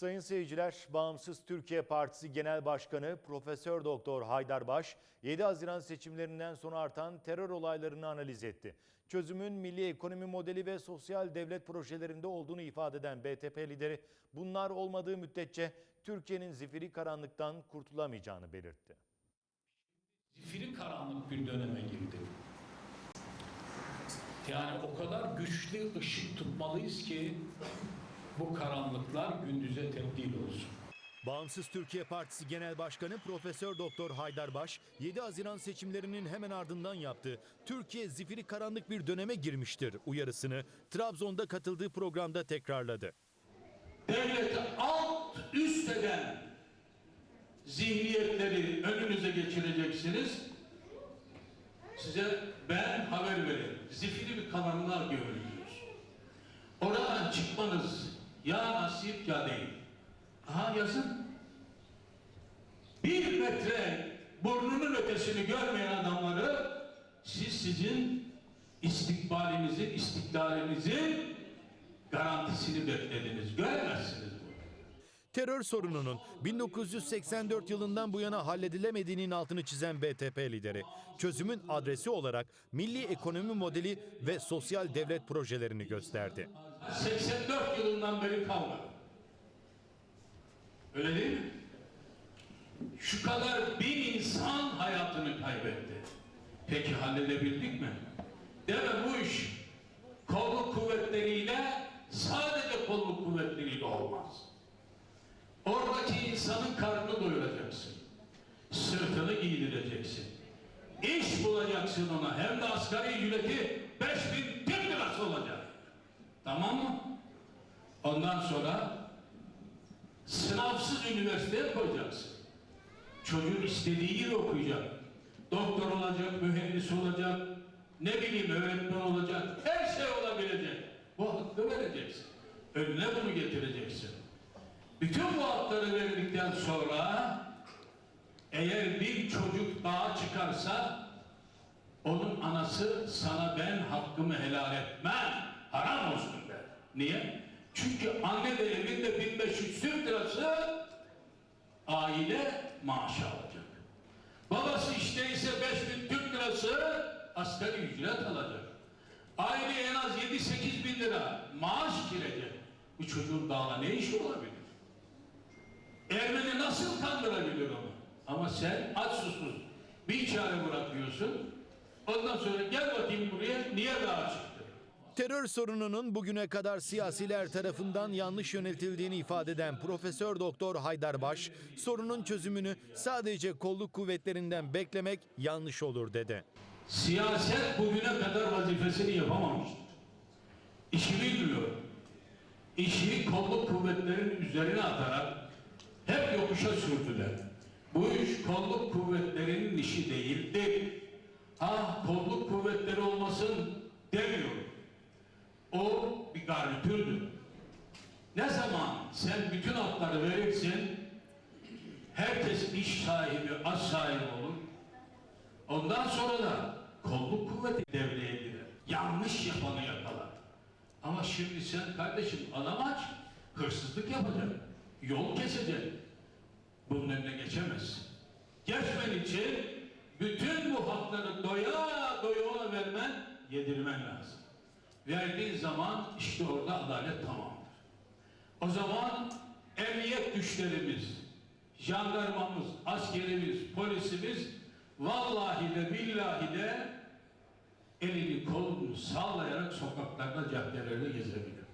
Sayın seyirciler, Bağımsız Türkiye Partisi Genel Başkanı Profesör Doktor Haydar Baş, 7 Haziran seçimlerinden sonra artan terör olaylarını analiz etti. Çözümün milli ekonomi modeli ve sosyal devlet projelerinde olduğunu ifade eden BTP lideri, bunlar olmadığı müddetçe Türkiye'nin zifiri karanlıktan kurtulamayacağını belirtti. Zifiri karanlık bir döneme girdi. Yani o kadar güçlü ışık tutmalıyız ki bu karanlıklar gündüze tebdil olsun. Bağımsız Türkiye Partisi Genel Başkanı Profesör Doktor Haydar Baş, 7 Haziran seçimlerinin hemen ardından yaptığı Türkiye zifiri karanlık bir döneme girmiştir uyarısını Trabzon'da katıldığı programda tekrarladı. devleti alt üst eden zihniyetleri önünüze geçireceksiniz. Size ben haber vereyim. Zifiri bir kalanlar görülüyoruz. Oradan çıkmanız ya nasip ya değil. Aha yazın. Bir metre burnunun ötesini görmeyen adamları siz sizin istikbalinizin, istiklalinizin garantisini beklediniz. Göremezsiniz bunu. Terör sorununun 1984 yılından bu yana halledilemediğinin altını çizen BTP lideri, çözümün adresi olarak milli ekonomi modeli ve sosyal devlet projelerini gösterdi. 84 yılından beri kavga. Öyle değil mi? Şu kadar bir insan hayatını kaybetti. Peki halledebildik mi? Deme bu iş kolluk kuvvetleriyle sadece kolluk kuvvetleriyle olmaz. Oradaki insanın karnını doyuracaksın. Sırtını giydireceksin. İş bulacaksın ona. Hem de asgari ücreti 5000 Türk lirası olacak. Tamam mı? Ondan sonra sınavsız üniversiteye koyacaksın. Çocuğun istediği yeri okuyacak. Doktor olacak, mühendis olacak, ne bileyim öğretmen olacak, her şey olabilecek. Bu hakkı vereceksin. Önüne bunu getireceksin. Bütün bu hakları verdikten sonra eğer bir çocuk daha çıkarsa onun anası sana ben hakkımı helal etmem, haram olsun der. Niye? Çünkü anne de evinde 1500 Türk lirası aile maaşı alacak. Babası işte ise 5000 Türk lirası asgari ücret alacak. Aile en az 7-8 bin lira maaş girecek. Bu çocuğun daha ne işi olabilir? Ermeni nasıl kandırabilir onu? Ama sen aç susuz bir çare bırakıyorsun. Ondan sonra gel bakayım buraya niye daha çıktı? Terör sorununun bugüne kadar siyasiler tarafından yanlış yönetildiğini ifade eden Profesör Doktor Haydar Baş, sorunun çözümünü sadece kolluk kuvvetlerinden beklemek yanlış olur dedi. Siyaset bugüne kadar vazifesini yapamamıştır. İşi bilmiyor. İşi kolluk kuvvetlerinin üzerine atarak yokuşa sürdüler. Bu iş kolluk kuvvetlerinin işi değildi. Ah kolluk kuvvetleri olmasın demiyorum. O bir garnitürdür. Ne zaman sen bütün hakları verirsin, herkes iş sahibi, az sahibi olur. Ondan sonra da kolluk kuvveti devreye girer. Yanlış yapanı yakalar. Ama şimdi sen kardeşim adam aç, hırsızlık yapacak, yol kesecek. Bunun önüne geçemezsin. Geçmen için bütün bu hakları doya doya ona vermen, yedirmen lazım. Verdiğin zaman işte orada adalet tamamdır. O zaman emniyet güçlerimiz, jandarmamız, askerimiz, polisimiz vallahi de billahi de elini kolunu sallayarak sokaklarda caddelerde gezebilir.